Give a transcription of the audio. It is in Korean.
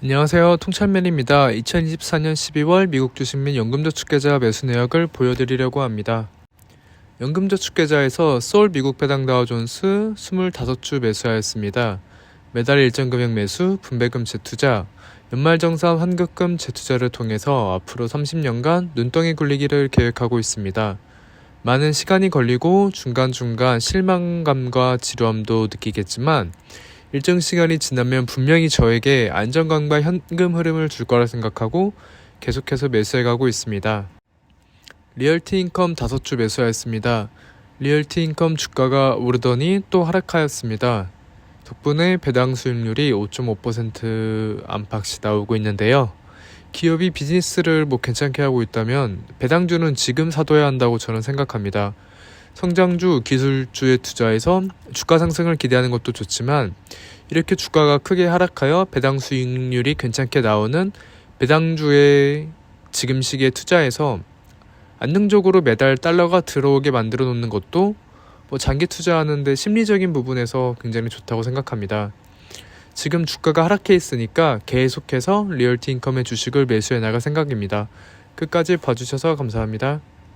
안녕하세요. 통찰맨입니다. 2024년 12월 미국 주식 및 연금저축계좌 매수 내역을 보여드리려고 합니다. 연금저축계좌에서 서울 미국 배당 다우존스 25주 매수하였습니다. 매달 일정 금액 매수, 분배금 재투자, 연말정산 환급금 재투자를 통해서 앞으로 30년간 눈덩이 굴리기를 계획하고 있습니다. 많은 시간이 걸리고 중간중간 실망감과 지루함도 느끼겠지만 일정 시간이 지나면 분명히 저에게 안정감과 현금 흐름을 줄 거라 생각하고 계속해서 매수해가고 있습니다. 리얼티 인컴 5주 매수하였습니다. 리얼티 인컴 주가가 오르더니 또 하락하였습니다. 덕분에 배당 수익률이 5.5% 안팎씩 나오고 있는데요. 기업이 비즈니스를 뭐 괜찮게 하고 있다면 배당주는 지금 사둬야 한다고 저는 생각합니다. 성장주, 기술주에 투자해서 주가 상승을 기대하는 것도 좋지만 이렇게 주가가 크게 하락하여 배당 수익률이 괜찮게 나오는 배당주에 지금 시기에 투자해서 안정적으로 매달 달러가 들어오게 만들어 놓는 것도 뭐 장기 투자하는데 심리적인 부분에서 굉장히 좋다고 생각합니다. 지금 주가가 하락해 있으니까 계속해서 리얼티 인컴의 주식을 매수해 나갈 생각입니다. 끝까지 봐주셔서 감사합니다.